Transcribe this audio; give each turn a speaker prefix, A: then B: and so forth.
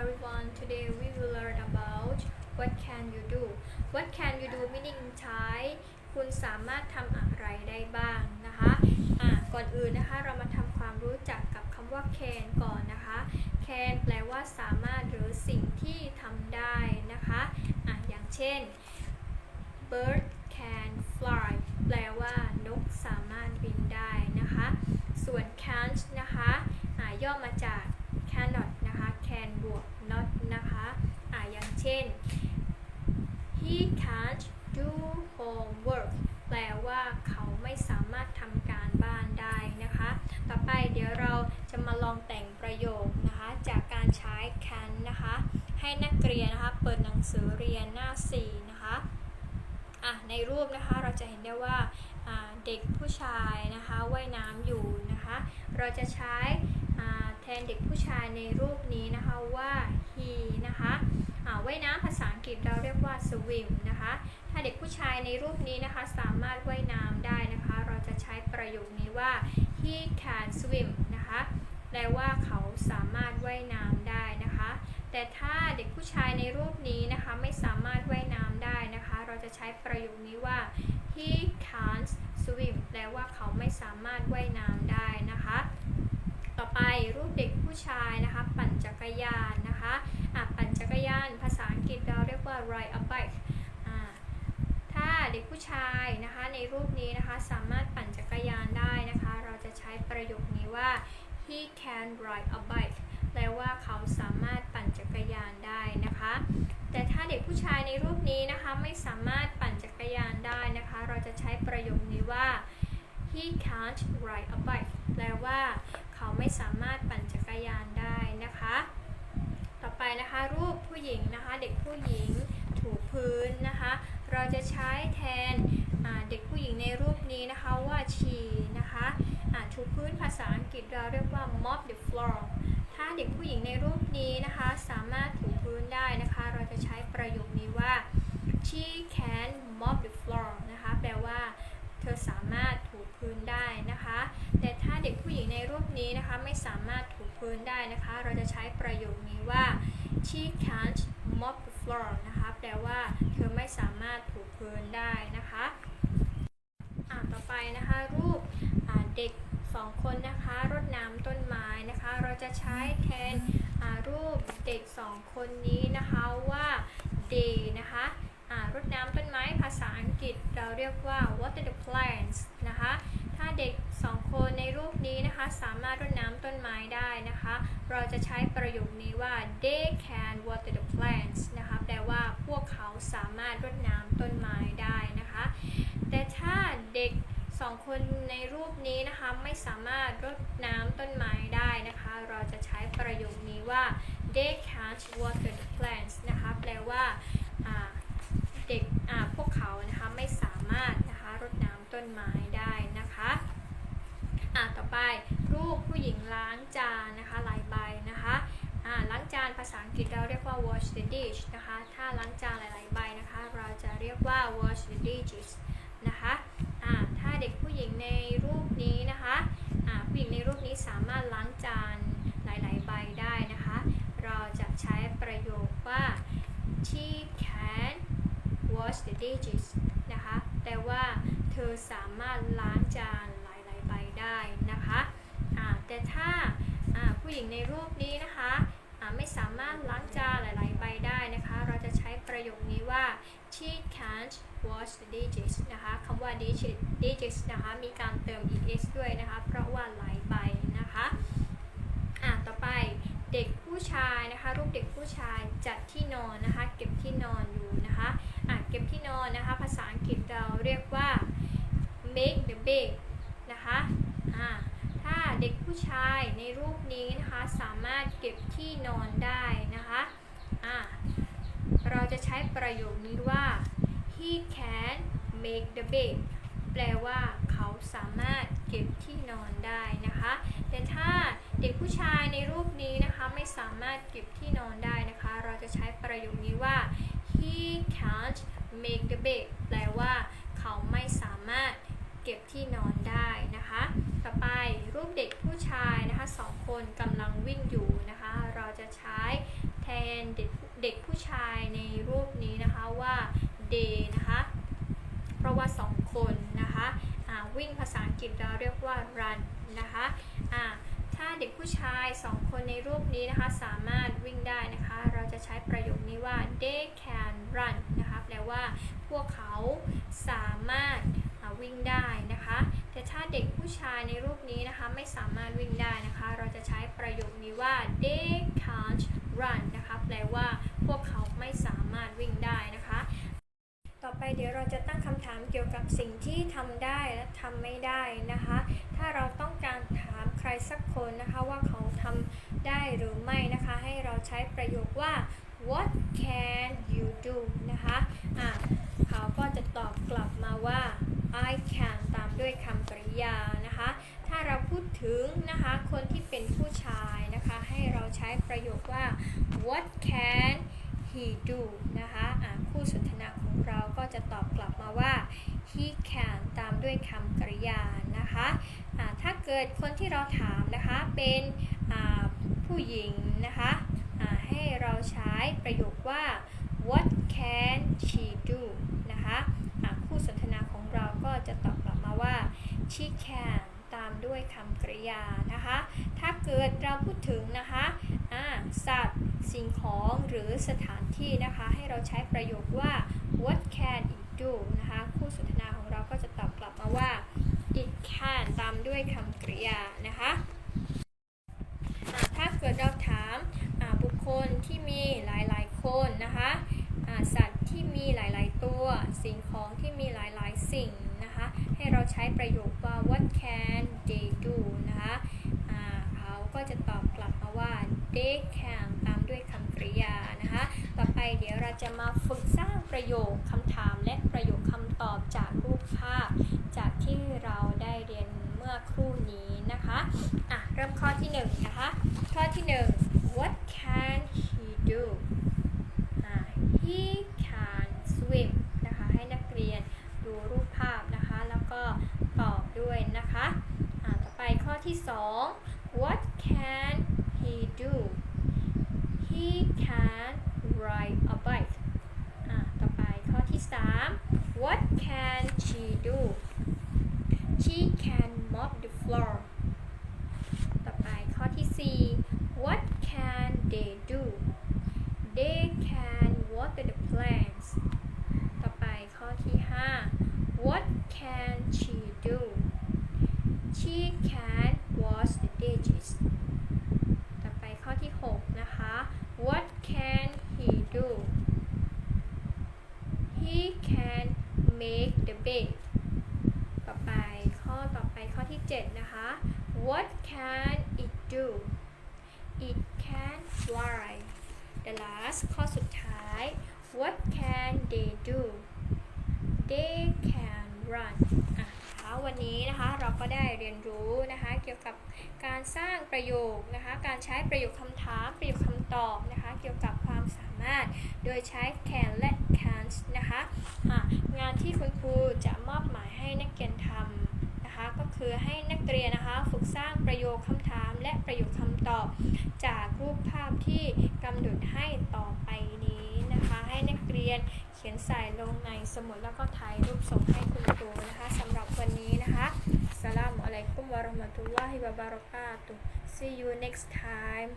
A: everyone. Today we will learn about what can you do. What can you do meaning Thai คุณสามารถทำอะไรได้บ้างนะคะอะก่อนอื่นนะคะเรามาทำความรู้จักกับคำว่า can ก่อนนะคะ can แปลว่าสามารถหรือสิ่งที่ทำได้นะคะอะอย่างเช่น bird can fly แปลว่านกสามารถบินได้นะคะ ส่วน can't นะคะอ่าย่อมาจาก cannot นะคะ can บวก not นะคะอ่าอย่างเช่น he can't do homework แปลว่าเขาไม่สามารถทำการบ้านได้นะคะ ต่อไปเดี๋ยวเราจะมาลองแต่งประโยคนะคะ จากการใช้ can นะคะ ให้นักเรียนนะคะ เปิดหนังสือเรียนหน้า 4 นะคะอะในรูปนะคะเราจะเห็นได้ว่าเด็กผู้ชายนะคะว่ายน้ำอยู่นะคะ เราจะใช้ นเด็กผู้ชายในรูปนี้นะคะว่า he นะคะว่ายน้ำภาษาอังกฤษเราเรียกว่า swim นะคะ ถ้าเด็กผู้ชายในรูปนี้นะคะสามารถว่ายน้ำได้นะคะ เราจะใช้ประโยคนี้ว่า he can swim นะคะแปลว่าเขาสามารถว่ายน้ำได้นะคะ แต่ถ้าเด็กผู้ชายในรูปนี้นะคะไม่สามารถว่ายน้ำได้นะคะ เราจะใช้ประโยคนี้ว่า he can't swim แปลว่าเขาไม่สามารถว่ายน้ำได้นะคะ ต่อไปรูปเด็กผู้ชายนะคะ ปั่นจั กรยานนะคะอะปั่นจักรยาน ภาษาอังกฤษเราเรียกว่า ride a bike อ่าถ้าเด็กผู้ชายนะคะในรูปนี้นะคะสามารถปั่นจักรยานได้นะคะ เราจะใช้ประโยคนี้ว่า he can ride a bike แปลว่าเขาสามารถปั่นจักรยานได้นะคะ แต่ถ้าเด็กผู้ชายในรูปนี้นะคะไม่สามารถปั่นจักรยานได้นะคะ เราจะใช้ประโยคนี้ว่า he can't ride a bike ลว่า เขาไม่สามารถปั่นจักรยานได้นะคะ ต่อไปนะคะรูปผู้หญิงนะคะเด็กผู้หญิงถูพื้นนะคะ เราจะใช้แทนเด็กผู้หญิงในรูปนี้นะคะว่า she นะคะถูพื้นภาษาอังกฤษเราเรียกว่า mop the floor ถ้าเด็กผู้หญิงในรูปนี้นะคะ สามารถถูพื้นได้นะคะ เราจะใช้ประโยคนี้ว่า she can mop the floor นะคะ แปลว่า เธอสามารถถูพื้นได้นะคะ แต่ถ้าเด็กผู้หญิงในรูปนี้นะคะไม่สามารถถู พื้นได้นะคะ เราจะใช้ประโยคนี้ว่า she can't mop the floor นะคะ แปลว่าเธอไม่สามารถถูพื้นได้นะคะอ่าต่อไปนะคะ รูปเด็กสองคนนะคะรดน้ำต้นไม้นะคะ เราจะใช้แทนรูปเด็กสองคนนี้นะคะว่า they นะคะรดน้ำต้นไม้ภาษาอังกฤษเราเรียกว่า water the plants นะคะ ถ้าเด็กสองคนในรูป นะคะสามารถรดน้ำต้นไม้ได้นะคะ เราจะใช้ประโยคนี้ว่า they can water the plants นะคะแปลว่าพวกเขาสามารถรดน้ำต้นไม้ได้นะคะ แต่ถ้าเด็กสองคนในรูปนี้นะคะไม่สามารถรดน้ำต้นไม้ได้นะคะ เราจะใช้ประโยคนี้ว่า they can't water the plants นะคะ แปลว่าอ่า เด็กอ่าพวกเขานะคะไม่สามารถนะคะรดน้ำต้นไม้ได้นะคะอ่าต่อไปรูปผู้หญิงล้างจานนะคะหลายใบนะคะอ่าล้างจานภาษาอังกฤษเราเรียกว่า wash the dish นะคะ ถ้าล้างจานหลาย ๆ ใบนะคะ เราจะเรียกว่า wash the dishes นะคะอ่าถ้าเด็กผู้หญิงในรูปนี้นะคะอ่าผู้หญิงในรูปนี้สามารถล้างจานหลาย ๆ ใบได้นะคะ เราจะใช้ประโยคว่า she can wash the dishes นะคะ แต่ว่าเธอสามารถล้างจานหลาย ๆ ใบได้นะคะอ่าแต่ถ้าผู้หญิงในรูปนี้นะคะ สามารถล้างจานหลาย ๆ ใบได้นะคะ เราจะใช้ประโยคนี้ว่า she can't wash the dishes นะคะคำว่า dishes dishes นะคะมีการเติม es ด้วยนะคะ เพราะว่าหลายใบนะคะอะต่อไปเด็กผู้ชายนะคะ รูปเด็กผู้ชายจัดที่นอนนะคะ เก็บที่นอนอยู่นะคะอะเก็บที่นอนนะคะ ภาษาอังกฤษเราเรียกว่า make the bed นะคะ เด็กผู้ชายในรูปนี้นะคะ สามารถเก็บที่นอนได้นะคะอะเราจะใช้ประโยคนี้ว่า he can make the bed แปลว่าเขาสามารถเก็บที่นอนได้นะคะ แต่ถ้าเด็กผู้ชายในรูปนี้นะคะไม่สามารถเก็บที่นอนได้นะคะ เราจะใช้ประโยคนี้ว่า he can't make the bed แปลว่าเขาไม่สามารถเก็บที่นอนได้นะคะ ต่อไปรูปเด็กผู้ชาย นะคนกำลังวิ่งอยู่นะคะ เราจะใช้แทนเด็กผู้ชายในรูปนี้นะคะว่า they นะคะ เพราะว่า 2 คนนะคะวิ่งภาษาอังกฤษเราเรียกว่า run นะคะอ่าถ้าเด็กผู้ชาย 2 คนในรูปนี้นะคะ สามารถวิ่งได้นะคะ เราจะใช้ประโยคนี้ว่า they can run นะคะแปลว่าพวกเขาสามารถวิ่งได้นะคะ แต่ถ้าเด็กผู้ชายในรูปนี้นะคะไม่สามารถวิ่งได้นะคะ เราจะใช้ประโยคนี้ว่า they can't run นะคะแปลว่าพวกเขาไม่สามารถวิ่งได้นะคะ ต่อไปเดี๋ยวเราจะตั้งคำถามเกี่ยวกับสิ่งที่ทำได้และทำไม่ได้นะคะ ถ้าเราต้องการถามใครสักคนนะคะว่าเขาทำได้หรือไม่นะคะ ให้เราใช้ประโยคว่า what can you do นะคะอะเขาก็จะตอบกลับมาว่า I can ตามด้วยคำกริยานะคะ ถ้าเราพูดถึงนะคะคนที่เป็นผู้ชายนะคะ ให้เราใช้ประโยคว่า what can he do นะคะอะคู่สนทนาของเราก็จะตอบกลับมาว่า he can ตาม ด้วยคำกริยานะคะะถ้าเกิดคนที่เราถามนะคะเป็นผู้หญิงนะคะะให้เราใช้ประโยคว่า what can she do นะคะะคู่สนทนาของเราก็จะตอบกลับมาว่า she can ตามด้วยคำกริยานะคะ ถ้าเกิดเราพูดถึงนะคะสัตว์ สิ่งของ หรือสถานที่นะคะ ให้เราใช้ประโยคว่า what can do นะคะ คู่สนทนาของเราก็จะตอบกลับมาว่า it can ตามด้วยคำกริยานะคะถ้าเกิดเราถามบุคคลที่มีหลายๆ คนนะคะสัตว์ที่มีหลายๆ ตัว สิ่งของที่มีหลายๆ สิ่งนะคะ ให้เราใช้ประโยคว่า what can they do นะคะเขาก็จะตอบกลับมาว่า they can ด้วยคำกริยานะคะ ต่อไปเดี๋ยวเราจะมาฝึกสร้างประโยคคำถามและประโยคคำตอบจากรูปภาพ จากที่เราได้เรียนเมื่อครู่นี้นะคะ อะ เริ่มข้อที่หนึ่งนะคะ ข้อที่หนึ่ง what can 3. What can she do she can mop the floor ต่อไปข้อที่ can it do it can fly the last ข้อสุดท้าย what can they do they can run อะนะคะวันนี้นะคะเราก็ได้เรียนรู้นะคะเกี่ยวกับการสร้างประโยคนะคะการใช้ประโยคคำถามประโยคคำตอบนะคะเกี่ยวกับความสามารถ โดยใช้ can และ can't นะคะะงานที่คุณครูจะมอบหมายให้นักเรียนทำ นะคะก็คือให้นักเรียนนะคะฝึกสร้างประโยคคำถาม และประโยคคำตอบ จากรูปภาพที่กำหนดให้ต่อไปนี้นะคะ ให้นักเรียนเขียนใส่ลงในสมุดแล้วก็ถ่ายรูปส่งให้คุณครูนะคะสำหรับวันนี้นะคะสลามอะลัยกุมวะราะห์มะตุลลอฮิวะบารอกาตุ see you next time